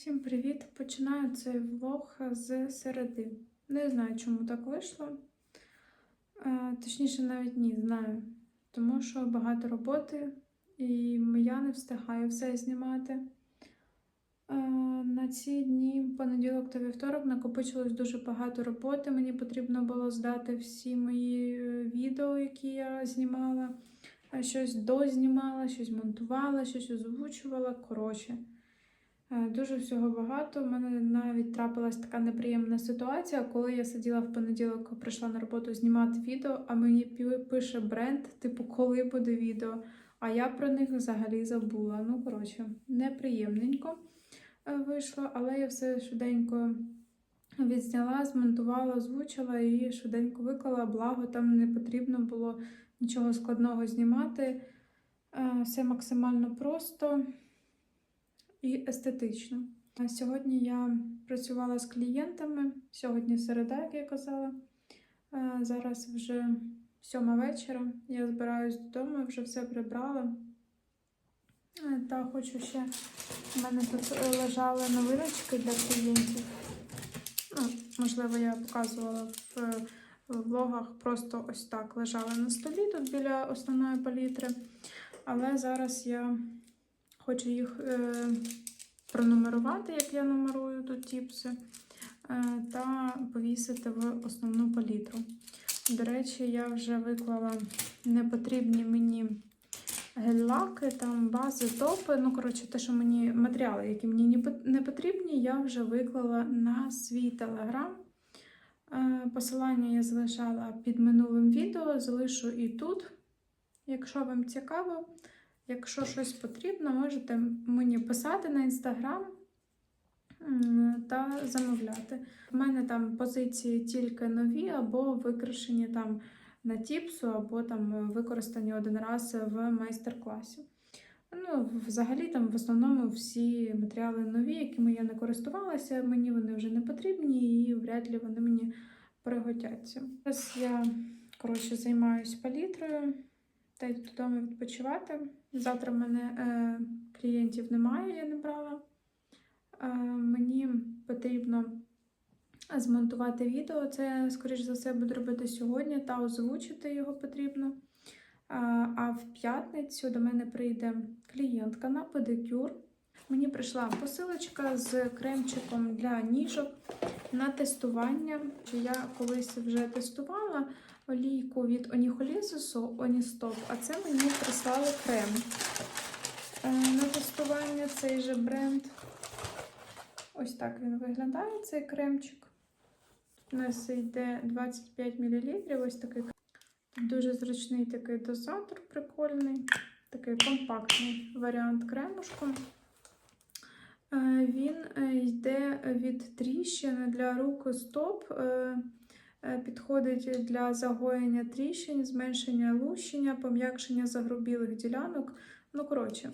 Всім привіт! Починаю цей влог з середи. Не знаю, чому так вийшло. Е, Точніше, навіть ні, знаю. Тому що багато роботи, і я не встигаю все знімати. Е, На ці дні, понеділок та вівторок, накопичилось дуже багато роботи. Мені потрібно було здати всі мої е, відео, які я знімала. Щось дознімала, щось монтувала, щось озвучувала. Коротше. Е, Дуже всього багато. У мене навіть трапилась така неприємна ситуація, коли я сиділа в понеділок, прийшла на роботу знімати відео, а мені пише бренд, типу, коли буде відео. А я про них взагалі забула. Ну, коротше, неприємненько е, вийшло, але я все швиденько відзняла, змонтувала, озвучила і швиденько виклала. Благо, там не потрібно було нічого складного знімати. Е, Все максимально просто і естетично. А Сьогодні я працювала з клієнтами. Сьогодні середа, як я казала. Зараз вже сьома вечора. Я збираюсь додому, вже все прибрала. Та хочу ще. У мене тут лежали новиночки для клієнтів. Ну, можливо, я показувала в влогах, просто ось так лежали на столі тут біля основної палітри. Але зараз я хочу їх е, пронумерувати, як я нумерую тут тіпси, е, та повісити в основну палітру. До речі, я вже виклала непотрібні мені гель-лаки, там бази, топи. Ну, коротше, те, що мені матеріали, які мені не потрібні, я вже виклала на свій телеграм. Е, Посилання я залишала під минулим відео, залишу і тут. Якщо вам цікаво, якщо щось потрібно, можете мені писати на інстаграм та замовляти. У мене там позиції тільки нові або викрашені там на тіпсу, або там використані один раз в майстер-класі. Ну, взагалі, там в основному всі матеріали нові, якими я не користувалася, мені вони вже не потрібні і вряд ли вони мені пригодяться. Зараз я коротше займаюся палітрою та йду додому відпочивати. Завтра в мене е, клієнтів немає, я не брала. Е, мені потрібно змонтувати відео. Це, скоріш за все, буду робити сьогодні та озвучити його потрібно. А, а в п'ятницю до мене прийде клієнтка на педикюр. Мені прийшла посилочка з кремчиком для ніжок на тестування. Я колись вже тестувала олійку від Оніхолізису Оністop, а це мені прислали крем. Е, На тестування цей же бренд. Ось так він виглядає, цей кремчик. У нас йде 25 мл. Ось такий. Дуже зручний такий дозатор, прикольний, такий компактний варіант кремушку. Е, Він е, йде від тріщин для рук стоп. Е, Підходить для загоєння тріщин, зменшення лущення, пом'якшення загрубілих ділянок. Ну, коротше,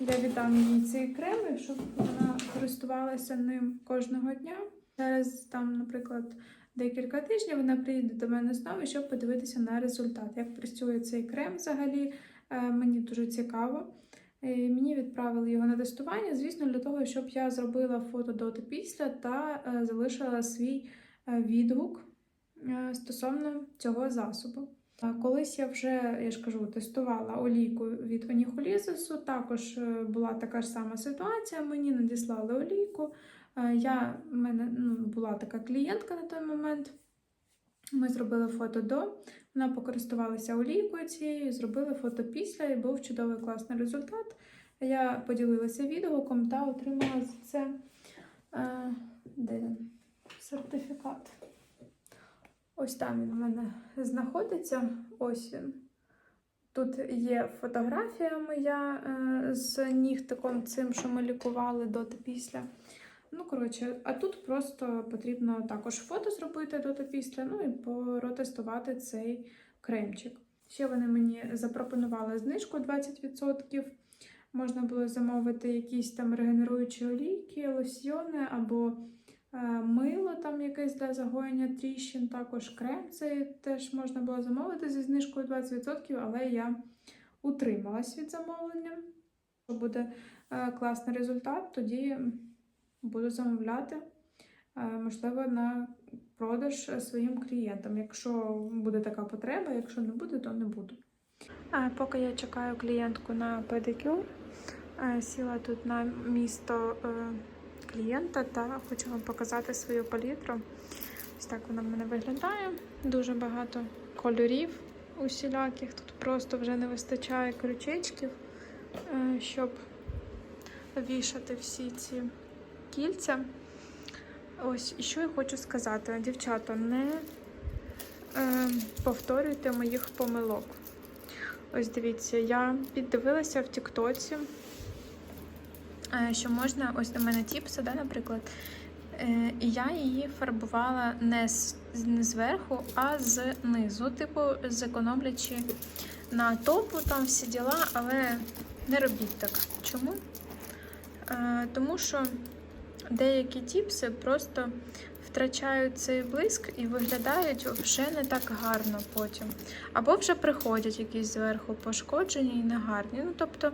я віддам їй цей крем, щоб вона користувалася ним кожного дня. Зараз там, наприклад, декілька тижнів вона приїде до мене знову, щоб подивитися на результат. Як працює цей крем взагалі, е, мені дуже цікаво. Мені відправили його на тестування, звісно, для того, щоб я зробила фото до та після та е, залишила свій відгук е, стосовно цього засобу. Колись я вже, я ж кажу, тестувала олійку від Оніхолізису. Також е, була така ж сама ситуація. Мені надіслали олійку. Е, Я, в мене ну, була така клієнтка на той момент. Ми зробили фото до, вона покористувалася олійкою цією, зробили фото після, і був чудовий класний результат. Я поділилася відгуком та отримала за це е, де? Сертифікат. Ось там він у мене знаходиться. Ось він. Тут є фотографія моя е, з нігтиком цим, що ми лікували до та після. Ну, коротше, а тут просто потрібно також фото зробити до та після, ну і протестувати цей кремчик. Ще вони мені запропонували знижку 20%. Можна було замовити якісь там регенеруючі олійки, лосьйони або мило там якесь для загоєння тріщин, також крем цей теж можна було замовити зі знижкою 20%, але я утрималась від замовлення. Якщо буде е, класний результат, тоді буду замовляти, е, можливо, на продаж своїм клієнтам, якщо буде така потреба, якщо не буде, то не буду. Поки я чекаю клієнтку на педикюр, е, сіла тут на місто е, клієнта та хочу вам показати свою палітру. Ось так вона в мене виглядає. Дуже багато кольорів усіляких. Тут просто вже не вистачає крючечків, е, щоб вішати всі ці кільця. Ось, і що я хочу сказати, дівчата, не е, повторюйте моїх помилок. Ось дивіться, я піддивилася в Тіктоці, що можна, ось у мене тіпси, да, наприклад, е, і я її фарбувала не, з, не зверху, а знизу, типу, зекономлячи на топу, там всі діла, але не робіть так. Чому? Е, тому що деякі тіпси просто втрачають цей блиск і виглядають вже не так гарно потім. Або вже приходять якісь зверху пошкоджені і негарні. Ну, тобто,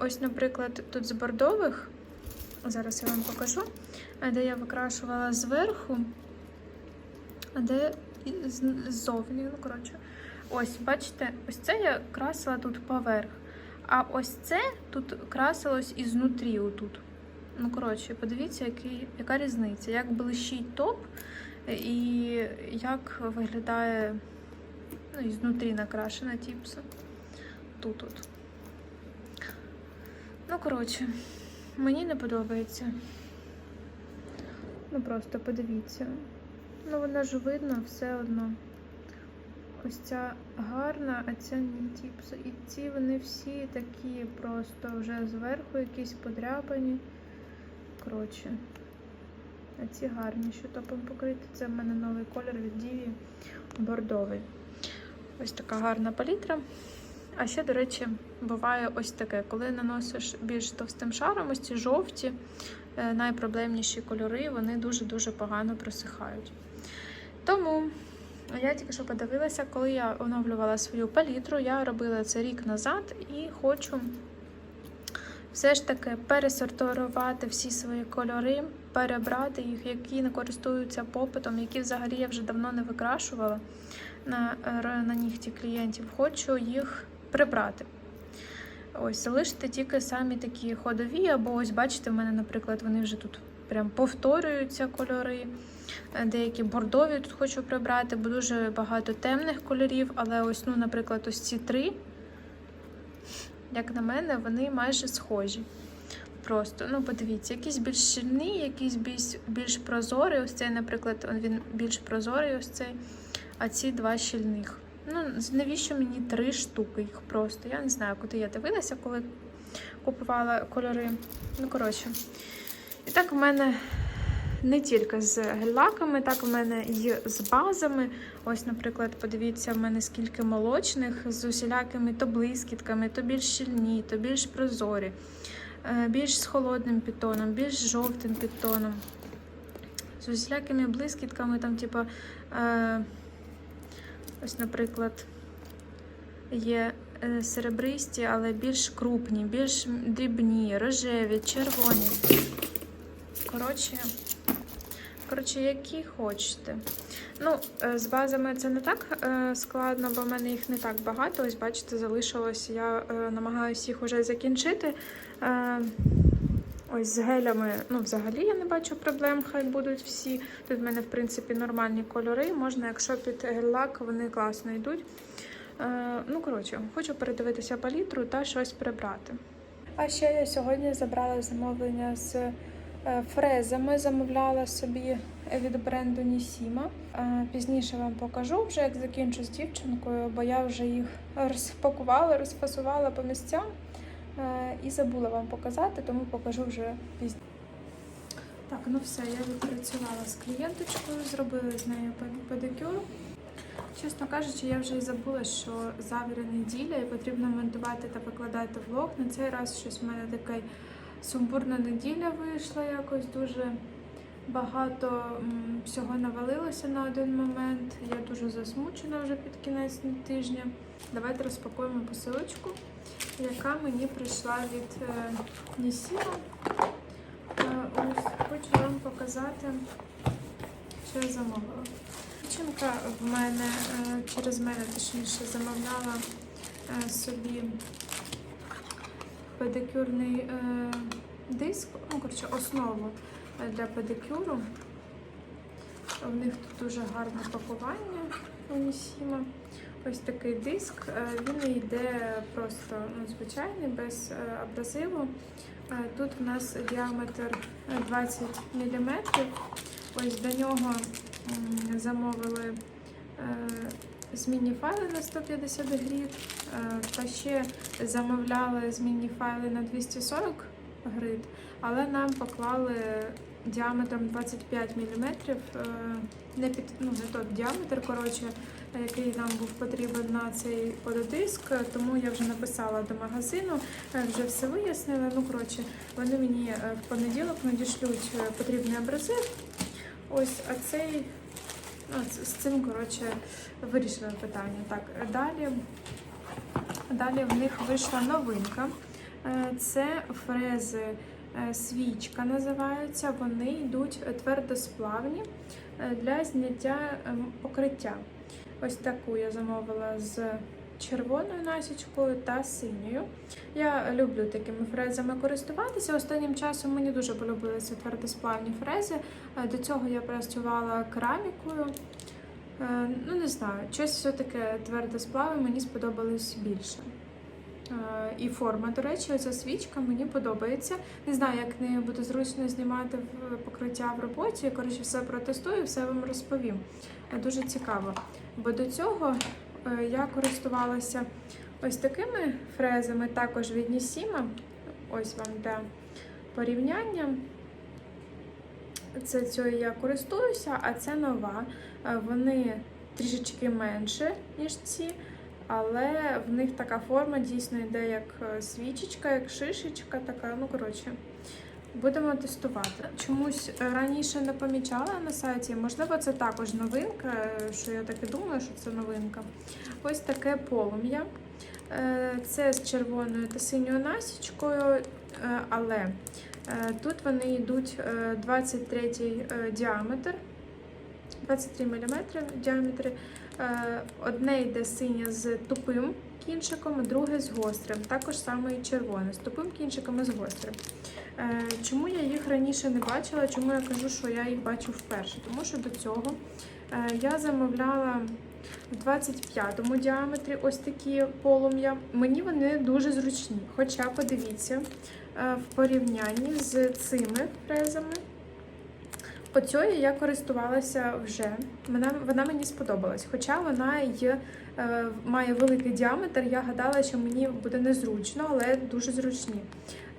ось, наприклад, тут з бордових, зараз я вам покажу, е, де я викрашувала зверху, а де ззовні. Ну, коротше, ось, бачите, ось це я красила тут поверх. А ось це тут красилось ізнутрі отут. Ну, коротше, подивіться, який, яка різниця, як блищить топ і як виглядає ну, ізнутрі накрашена тіпса. Тут от. Ну, коротше, мені не подобається. Ну, просто подивіться. Ну, вона ж видно все одно. Ось ця гарна, а ця не тіпса. І ці вони всі такі просто вже зверху якісь подряпані. Коротше. А ці гарні, що топом покриті. Це в мене новий колір від Діві бордовий. Ось така гарна палітра. А ще, до речі, буває ось таке, коли наносиш більш товстим шаром, ось ці жовті, е, найпроблемніші кольори, вони дуже-дуже погано просихають. Тому я тільки що подивилася, коли я оновлювала свою палітру, я робила це рік назад і хочу все ж таки пересортувати всі свої кольори, перебрати їх, які не користуються попитом, які взагалі я вже давно не викрашувала на, е, на нігті клієнтів. Хочу їх прибрати. Ось, залишити тільки самі такі ходові, або ось бачите, в мене, наприклад, вони вже тут прям повторюються кольори. Е, Деякі бордові тут хочу прибрати, бо дуже багато темних кольорів, але ось, ну, наприклад, ось ці три, як на мене, вони майже схожі. Просто, ну, подивіться, якийсь більш щільний, якийсь більш, більш прозорий. Ось цей, наприклад, він більш прозорий, ось цей, а ці два щільних. Ну, навіщо мені три штуки їх просто? Я не знаю, куди я дивилася, коли купувала кольори. Ну, коротше. І так в мене не тільки з гель-лаками, так в мене і з базами. Ось, наприклад, подивіться, в мене скільки молочних з усілякими то блискітками, то більш щільні, то більш прозорі, е, більш з холодним підтоном, більш жовтим підтоном. З усілякими блискітками, там, типу, е, ось, наприклад, є е, серебристі, але більш крупні, більш дрібні, рожеві, червоні. Коротше, коротше, які хочете. Ну, е, з базами це не так е, складно, бо в мене їх не так багато. Ось, бачите, залишилось. Я намагаюся їх вже закінчити. Ось з гелями, ну, взагалі я не бачу проблем, хай будуть всі. Тут в мене, в принципі, нормальні кольори. Можна, якщо під гель-лак, вони класно йдуть. Е, ну, коротше, хочу передивитися палітру та щось прибрати. А ще я сьогодні забрала замовлення з е, фрезами. Замовляла собі від бренду Нісіма. Е, Пізніше вам покажу вже, як закінчу з дівчинкою, бо я вже їх розпакувала, розфасувала по місцям і забула вам показати, тому покажу вже пізніше. Так, ну все, я відпрацювала з клієнточкою, зробили з нею педикюр. Чесно кажучи, я вже і забула, що завтра неділя і потрібно монтувати та викладати влог. На цей раз щось в мене така сумбурна неділя вийшла якось дуже багато всього навалилося на один момент. Я дуже засмучена вже під кінець тижня. Давайте розпакуємо посилочку, яка мені прийшла від е, Нісіма. Е, ось показати, що я замовила. Дівчинка в мене е, через мене точніше замовляла собі педикюрний диск, ну, коротше, основу для педикюру. У них тут дуже гарне пакування Унісіма. Ось такий диск. Е, Він йде просто ну, звичайний, без е, абразиву. Е, Тут у нас діаметр е, 20 мм. Ось до нього замовили змінні файли на 150 грит. Е, Та ще замовляли змінні файли на 240 грит, але нам поклали діаметром 25 мм. Не під ну, не той діаметр, коротше, який нам був потрібен на цей пододиск. Тому я вже написала до магазину, е, вже все вияснили. Ну, коротше, вони мені е, в понеділок надішлють е, потрібний абразив. Ось, а цей ну, з- цим, коротше, вирішили питання. Так, далі, далі в них вийшла новинка. Це фрези свічка називаються. Вони йдуть твердосплавні для зняття ем, покриття. Ось таку я замовила з червоною насічкою та синьою. Я люблю такими фрезами користуватися. Останнім часом мені дуже полюбилися твердосплавні фрези. Е, До цього я працювала керамікою. Е, Ну, не знаю, щось все-таки твердосплави мені сподобались більше. Е, І форма, до речі, ця свічка мені подобається. Не знаю, як нею буде зручно знімати покриття в роботі. Коротше, все протестую, все вам розповім. Е, Дуже цікаво. Бо до цього е, я користувалася ось такими фрезами, також від Нісіма. Ось вам для порівняння. Це цією я користуюся, а це нова. Вони трішечки менше, ніж ці, але в них така форма дійсно йде як е, свічечка, як шишечка, така, ну коротше. Будемо тестувати. Чомусь раніше не помічала на сайті. Можливо, це також новинка, е, що я так і думаю, що це новинка. Ось таке полум'я. Е, Це з червоною та синьою насічкою, але тут вони йдуть е, 23 е, діаметр, 23 мм. Е, Одне йде синє з тупим кінчиком, друге з гострим. Також саме і червоне, з тупим кінчиком і з гострим. Е, Чому я їх раніше не бачила? Чому я кажу, що я їх бачу вперше? Тому що до цього е, я замовляла в 25-му діаметрі ось такі полум'я. Мені вони дуже зручні. Хоча, подивіться, е, в порівнянні з цими фрезами. Оцею я користувалася вже. Вона, вона мені сподобалась. Хоча вона й, е, має великий діаметр, я гадала, що мені буде незручно, але дуже зручні.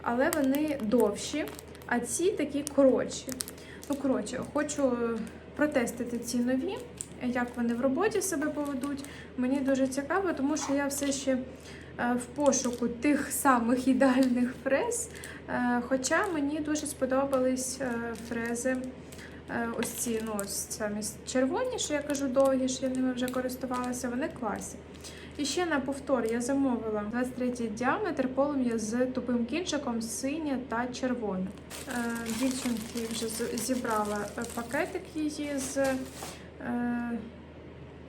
Але вони довші, а ці такі коротші. Ну, коротше, хочу протестити ці нові, як вони в роботі себе поведуть. Мені дуже цікаво, тому що я все ще е, в пошуку тих самих ідеальних фрез. Е, Хоча мені дуже сподобались е, фрези. Е, Ось ці, ну ось самі червоні, що я кажу, довгі, що я ними вже користувалася, вони класні. І ще на повтор я замовила 23 діаметр полум'я з тупим кінчиком, синє та червоне. Дівчинки вже зібрала е, пакетик її з е,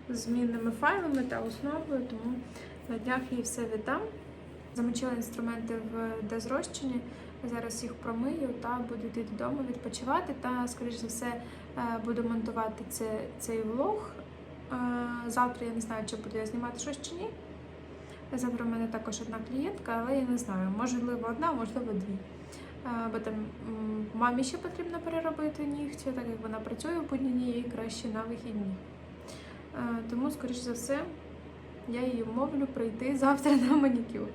змінними файлами та основою, тому на днях їй все віддам. Замочила інструменти в дезрозчині. Зараз їх промию та буду йти додому відпочивати. Та, скоріш за все, е, буду монтувати це, цей влог. Е, Завтра я не знаю, чи буду я знімати щось чи ні. Завтра в мене також одна клієнтка, але я не знаю, можливо, одна, можливо, дві. Е, Бо там мамі ще потрібно переробити нігті, так як вона працює в будні дні, їй краще на вихідні. Тому, скоріш за все, я її вмовлю прийти завтра на манікюр.